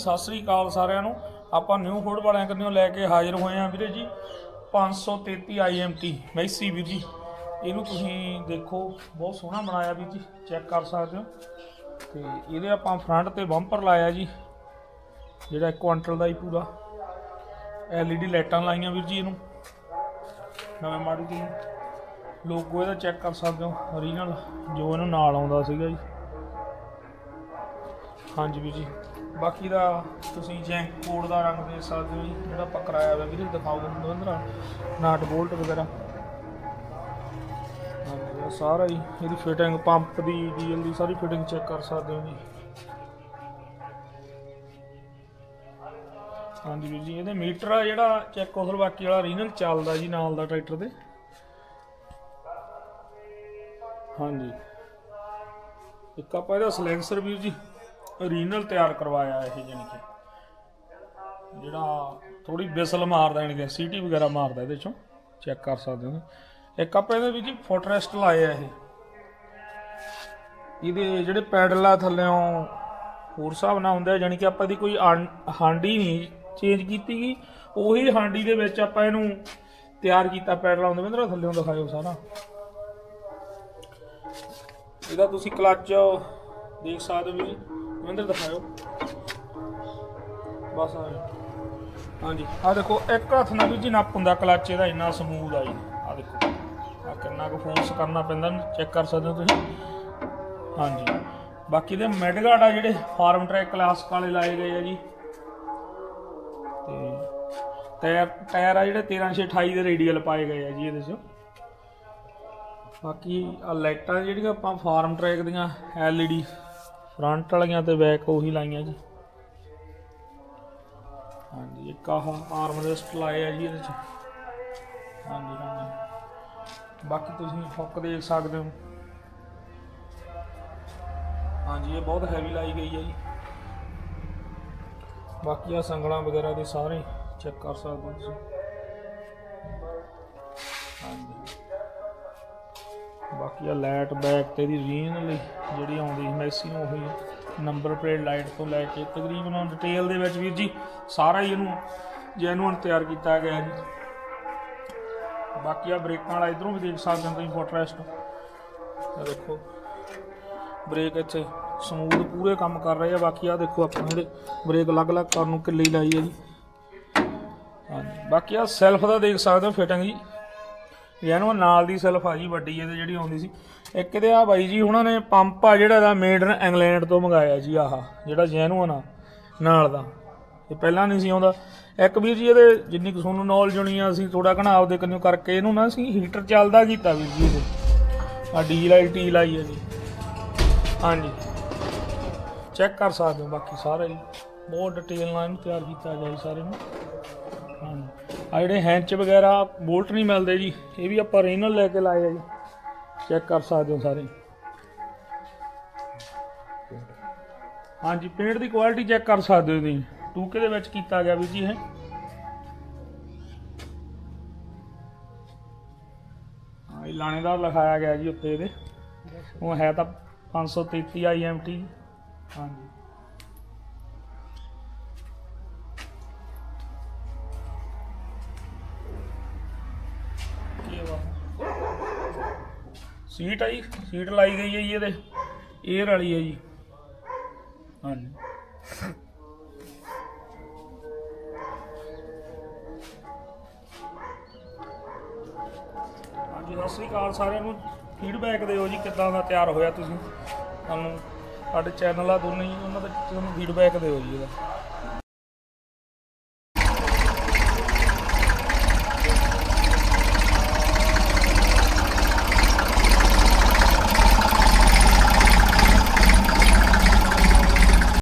ਸਤਿ ਸ੍ਰੀ ਅਕਾਲ ਸਾਰਿਆਂ ਨੂੰ। ਆਪਾਂ ਨਿਊ ਫੂਡ ਵਾਲਿਆਂ ਕੰਨਿਓ ਲੈ ਕੇ ਹਾਜ਼ਰ ਹੋਏ ਆਂ ਵੀਰੇ ਜੀ। 533 IMT ਮੈਸੀ ਵੀਰ ਜੀ, ਇਹਨੂੰ ਤੁਸੀਂ ਦੇਖੋ, ਬਹੁਤ ਸੋਹਣਾ ਬਣਾਇਆ ਵੀਰ ਜੀ ਚੈੱਕ ਕਰ ਸਕਦੇ ਹੋ। ਤੇ ਇਹਦੇ ਆਪਾਂ ਫਰੰਟ ਤੇ ਬੰਪਰ ਲਾਇਆ ਜੀ, ਜਿਹੜਾ 1 ਕੁਆਂਟਲ ਦਾ ਹੀ ਪੂਰਾ। LED ਲਾਈਟਾਂ ਲਾਈਆਂ ਵੀਰ ਜੀ ਇਹਨੂੰ। ਨਵੇਂ ਮਾਡਲ ਦੀ ਲੋਗੋ ਇਹਦਾ ਚੈੱਕ ਕਰ ਸਕਦੇ ਹੋ ਓਰੀਜਨਲ ਜੋ ਇਹਨੂੰ ਨਾਲ ਆਉਂਦਾ ਸੀਗਾ ਜੀ। ਹਾਂਜੀ ਵੀਰ ਜੀ। ਬਾਕੀ ਦਾ ਤੁਸੀਂ ਜੈਂਕ ਕੋਡ ਦਾ ਰੰਗ ਦੇ ਸਕਦੇ ਹੋ ਜੀ, ਜਿਹੜਾ ਆਪਾਂ ਕਰਾਇਆ ਹੋਇਆ ਵੀਰੇ, ਦਿਖਾਓ ਦਵੰਦਰਾ ਨਾਟ ਬੋਲਟ ਵਗੈਰਾ। ਹਾਂਜੀ ਸਾਰਾ ਹੀ, ਇਹਦੀ ਫਿਟਿੰਗ ਪੰਪ ਦੀ ਡੀਐਲ ਦੀ ਸਾਰੀ ਫਿਟਿੰਗ ਚੈੱਕ ਕਰ ਸਕਦੇ ਹੋ ਜੀ। ਹਾਂਜੀ ਵੀਰ ਜੀ, ਇਹਦੇ ਮੀਟਰ ਆ ਜਿਹੜਾ ਚੈੱਕ ਉਸਲ ਬਾਕੀ ਵਾਲਾ ਰੀਨਲ ਚੱਲਦਾ ਜੀ ਨਾਲ ਦਾ ਟਰੈਕਟਰ ਦੇ ਹਾਂਜੀ। ਇੱਕ ਆਪਾਂ ਇਹਦਾ ਸਲੈਂਸਰ ਵੀਰ ਜੀ ਓਰੀਜਨਲ ਤਿਆਰ ਕਰਵਾਇਆ ਇਹ ਜਾਨੀ ਕਿ। ਜਿਹੜਾ ਥੋੜੀ ਬਿਸਲ ਮਾਰਦਾ ਜਾਨੀ ਸੀਟੀ ਵਗੈਰਾ ਮਾਰਦਾ ਇਹਦੇ ਚੋਂ। ਚੈੱਕ ਕਰ ਸਕਦੇ ਹੋ ਇੱਕ ਆਪਾਂ ਇਹਦੇ ਵਿੱਚ ਫੁੱਟਰੈਸਟ ਲਾਏ ਆ ਇਹ। ਇਹਦੇ ਜਿਹੜੇ ਪੈਡਲ ਆ ਥੱਲੇੋਂ ਹੋਰ ਹਿਸਾਬ ਨਾਲ ਹੁੰਦਾ ਜਾਨੀ ਕਿ ਆਪਾਂ ਦੀ ਕੋਈ ਹਾਂਡੀ ਨਹੀਂ ਚੇਂਜ ਕੀਤੀ ਗਈ। ਉਹੀ ਹਾਂਡੀ ਦੇ ਵਿੱਚ ਆਪਾਂ ਇਹਨੂੰ ਤਿਆਰ ਕੀਤਾ ਪੈਡਲ ਆਉਂਦੇ ਬੰਦਰ ਥੱਲੇੋਂ ਦਿਖਾਇਓ ਸਾਰਾ। ਇਹਦਾ ਤੁਸੀਂ ਕਲੱਚ ਦੇਖ ਸਕਦੇ ਹੋ। ਵੀ ਮੰਦਰ ਦਿਖਾਇਓ। ਬਸ ਆ ਹਾਂਜੀ ਆ ਦੇਖੋ, ਇੱਕ ਹੱਥ ਨਾਲ ਵੀ ਜੀ ਨੱਪ ਹੁੰਦਾ, ਕਲੱਚ ਇਹਦਾ ਇੰਨਾ ਸਮੂਥ ਆ ਜੀ। ਆ ਦੇਖੋ ਆ ਕਿੰਨਾ ਕੁ ਫੋਰਸ ਕਰਨਾ ਪੈਂਦਾ ਚੈੱਕ ਕਰ ਸਕਦੇ ਹੋ ਤੁਸੀਂ? ਹਾਂਜੀ। ਬਾਕੀ ਦੇ ਮੈਡਗਾਰਡ ਆ ਜਿਹੜੇ ਫਾਰਮ ਟਰੈਕ ਕਲਾਸ ਵਾਲੇ ਲਾਏ ਗਏ ਆ ਜੀ। ਤੇ ਟਾਇਰ ਟਾਇਰ ਆ ਜਿਹੜੇ 1328 ਦੇ ਰੇਡੀਅਲ ਪਾਏ ਗਏ ਆ ਜੀ ਇਹਦੇ 'ਚ। ਬਾਕੀ ਆ ਲਾਈਟਾਂ ਜਿਹੜੀਆਂ ਆਪਾਂ ਫਾਰਮ ਟਰੈਕ ਦੀਆਂ, LED ਫਰੰਟ ਵਾਲੀਆਂ ਤੇ ਬੈਕ ਉਹੀ ਲਾਈਆਂ ਜੀ। ਹਾਂਜੀ, ਇੱਕ ਆਹ ਆਰਮ ਰੈਸਟ ਲਾਏ ਆ ਜੀ ਇਹਦੇ ਚ। ਹਾਂਜੀ ਹਾਂਜੀ। ਬਾਕੀ ਤੁਸੀਂ ਹੁੱਕ ਦੇਖ ਸਕਦੇ ਹੋ। ਹਾਂਜੀ, ਇਹ ਬਹੁਤ ਹੈਵੀ ਲਾਈ ਗਈ ਹੈ ਜੀ। ਬਾਕੀ ਆ ਸੰਗਲਾਂ ਵਗੈਰਾ ਦੇ ਸਾਰੇ ਚੈੱਕ ਕਰ ਸਕਦੇ ਹੋ ਤੁਸੀਂ। ਬਾਕੀ ਆ ਲਾਈਟ ਬੈਕ ਤੇ ਦੀ ਰੀਜਨਲੀ ਜਿਹੜੀ ਆਉਂਦੀ ਸੀ ਮੈਸੀ ਨੂੰ ਉਹੀ ਨੰਬਰ ਪਲੇਟ ਲਾਈਟ ਤੋਂ ਲੈ ਕੇ ਤਕਰੀਬਨ ਡਿਟੇਲ ਦੇ ਵਿੱਚ ਵੀਰ ਜੀ ਸਾਰਾ ਹੀ ਇਹਨੂੰ ਜੈਨੂਅਨ ਤਿਆਰ ਕੀਤਾ ਗਿਆ ਜੀ। ਬਾਕੀ ਆ ਬ੍ਰੇਕਾਂ ਵਾਲਾ ਇਧਰੋਂ ਵੀ ਦੇਖ ਸਕਦੇ ਹੋ ਤੁਸੀਂ ਫੁੱਟਰੈਸਟ ਇਹ ਦੇਖੋ ਬ੍ਰੇਕ ਇੱਥੇ ਸਮੂਥ ਪੂਰੇ ਕੰਮ ਕਰ ਰਹੇ ਆ। ਬਾਕੀ ਆ ਦੇਖੋ ਆਪਾਂ ਜਿਹੜੇ ਬ੍ਰੇਕ ਅਲੱਗ-ਅਲੱਗ ਕਰਨ ਨੂੰ ਕਿੱਲੀ ਲਾਈ ਹੈ ਜੀ। ਹਾਂਜੀ, ਬਾਕੀ ਆ ਸੈਲਫ ਦਾ ਦੇਖ ਸਕਦੇ ਹੋ ਫਿਟਿੰਗ ਜੀ। ਇਹਨੂੰ ਨਾਲ ਦੀ ਸੈਲਫ ਆ ਜੀ, ਵੱਡੀ ਇਹਦੇ ਜਿਹੜੀ ਆਉਂਦੀ ਸੀ। ਇੱਕ ਇਹਦੇ ਆ ਬਾਈ ਜੀ, ਉਹਨਾਂ ਨੇ ਪੰਪ ਆ ਜਿਹੜਾ ਦਾ ਮੇਡ ਇਨ ਇੰਗਲੈਂਡ ਤੋਂ ਮੰਗਾਇਆ ਜੀ ਆਹ, ਜਿਹੜਾ ਜੈਨੂਅਨ ਆ ਨਾਲ ਦਾ। ਇਹ ਪਹਿਲਾਂ ਨਹੀਂ ਸੀ ਆਉਂਦਾ। ਇੱਕ ਵੀਰ ਜੀ, ਇਹਦੇ ਜਿੰਨੀ ਕੁ ਤੁਹਾਨੂੰ ਨੌਲੇਜ ਹੋਣੀ ਆ, ਅਸੀਂ ਥੋੜਾ ਘਣਾ ਆਪਦੇ ਕੰਨਿਓ ਕਰਕੇ ਇਹਨੂੰ ਨਾ ਅਸੀਂ ਹੀਟਰ ਚੱਲਦਾ ਕੀਤਾ ਵੀਰ ਜੀ ਇਹਦੇ। ਆ ਡੀਲ ਆਈ ਟੀ ਲਾਈ ਹੈ ਜੀ। ਹਾਂਜੀ। ਚੈੱਕ ਕਰ ਸਕਦੇ ਹੋ ਬਾਕੀ ਸਾਰੇ। ਜੀ ਬਹੁਤ ਡਿਟੇਲ ਨਾਲ ਇਹਨੂੰ ਤਿਆਰ ਕੀਤਾ ਗਿਆ ਸਾਰੇ ਨੂੰ। ਆ ਜਿਹੜੇ ਹੈਂਚ ਵਗੈਰਾ ਬੋਲਟ ਨਹੀਂ ਮਿਲਦੇ ਜੀ, ਇਹ ਵੀ ਆਪਾਂ ਰੀਨਲ ਲੈ ਕੇ ਲਾਏ ਆ ਜੀ। ਚੈੱਕ ਕਰ ਸਕਦੇ ਹੋ ਸਾਰੇ। ਹਾਂਜੀ ਪੇਂਟ ਦੀ ਕੁਆਲਿਟੀ ਚੈੱਕ ਕਰ ਸਕਦੇ ਹੋ ਤੁਸੀਂ। ਟੂਕੇ ਦੇ ਵਿੱਚ ਕੀਤਾ ਗਿਆ ਵੀ ਜੀ ਇਹ। ਹਾਂ, ਇਹ ਲਾਣੇਦਾਰ ਲਿਖਾਇਆ ਗਿਆ ਜੀ ਉੱਤੇ ਇਹਦੇ। ਉਹ ਹੈ ਤਾਂ 533 IMT ਹਾਂਜੀ। ਸੀਟ ਆਈ ਸੀਟ ਲਾਈ ਗਈ ਹੈ ਜੀ ਇਹਦੇ 에ਅਰ ਵਾਲੀ ਹੈ ਜੀ। ਹਾਂਜੀ। ਹਾਂਜੀ, ਸਤਿ ਸ੍ਰੀ ਅਕਾਲ ਸਾਰਿਆਂ ਨੂੰ। ਫੀਡਬੈਕ ਦਿਓ ਜੀ ਕਿੱਦਾਂ ਦਾ ਤਿਆਰ ਹੋਇਆ ਤੁਸੀਂ। ਸਾਨੂੰ ਸਾਡੇ ਚੈਨਲ ਆ ਦੋਨੇ ਜੀ, ਉਹਨਾਂ ਦਾ ਤੁਹਾਨੂੰ ਫੀਡਬੈਕ ਦਿਓ ਜੀ ਇਹਦਾ।